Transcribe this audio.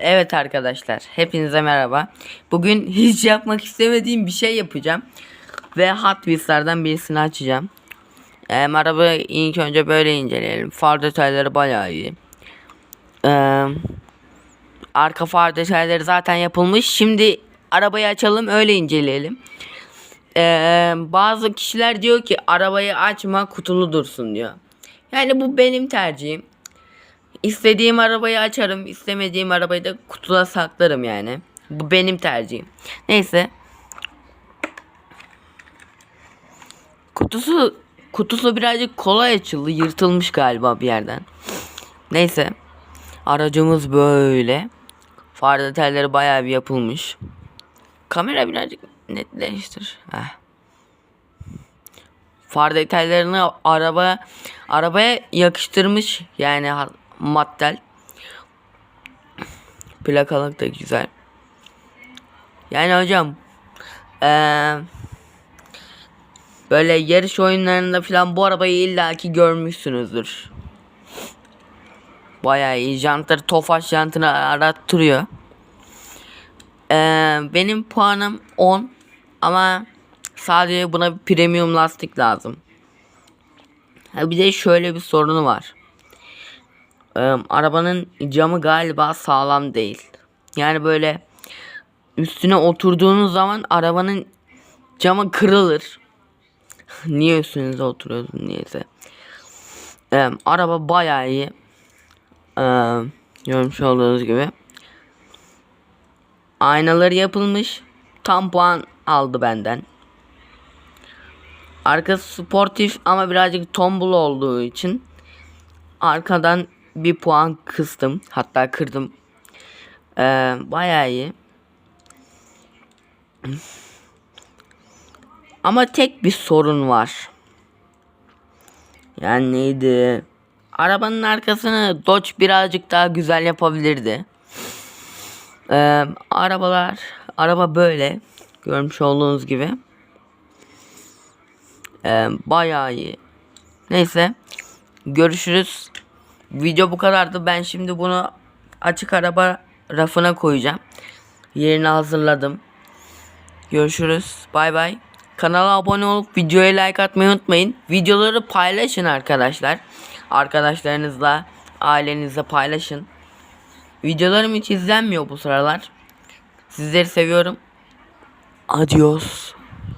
Evet arkadaşlar, hepinize merhaba. Bugün hiç yapmak istemediğim bir şey yapacağım. Ve Hot Wheels'lardan birisini açacağım. Ee, arabayı ilk önce böyle inceleyelim. Far detayları bayağı iyi. Ee, arka far detayları zaten yapılmış. Şimdi arabayı açalım öyle inceleyelim. Ee, bazı kişiler diyor ki arabayı açma kutulu dursun diyor. Yani bu benim tercihim. İstediğim arabayı açarım, istemediğim arabayı da kutuda saklarım yani. Bu benim tercihim. Neyse. Kutusu kutusu birazcık kolay açıldı, yırtılmış galiba bir yerden. Neyse. Aracımız böyle. Far detayları bayağı bir yapılmış. Kamera birazcık netleştir. Heh. Far detaylarını araba arabaya yakıştırmış yani mattel. Plakalık da güzel. Yani hocam eee böyle yarış oyunlarında falan bu arabayı illaki görmüşsünüzdür. Bayağı iyi. Jantları Tofaş jantını arattırıyor. Eee benim puanım 10 ama sadece buna bir premium lastik lazım. Ha bir de şöyle bir sorunu var. Ee, arabanın camı galiba sağlam değil. Yani böyle üstüne oturduğunuz zaman arabanın camı kırılır. Niye üstünüze oturuyorsun niyeyse. Ee, araba bayağı iyi. Ee, görmüş olduğunuz gibi. Aynaları yapılmış. Tam puan aldı benden. Arkası sportif ama birazcık tombul olduğu için arkadan bir puan kıstım. Hatta kırdım. Ee, bayağı iyi. Ama tek bir sorun var. Yani neydi? Arabanın arkasını Dodge birazcık daha güzel yapabilirdi. Ee, arabalar, araba böyle. Görmüş olduğunuz gibi. Ee, bayağı iyi. Neyse. Görüşürüz. Video bu kadardı. Ben şimdi bunu açık araba rafına koyacağım. Yerini hazırladım. Görüşürüz. Bay bay. Kanala abone olup videoya like atmayı unutmayın. Videoları paylaşın arkadaşlar. Arkadaşlarınızla, ailenizle paylaşın. Videolarım hiç izlenmiyor bu sıralar. Sizleri seviyorum. Adios.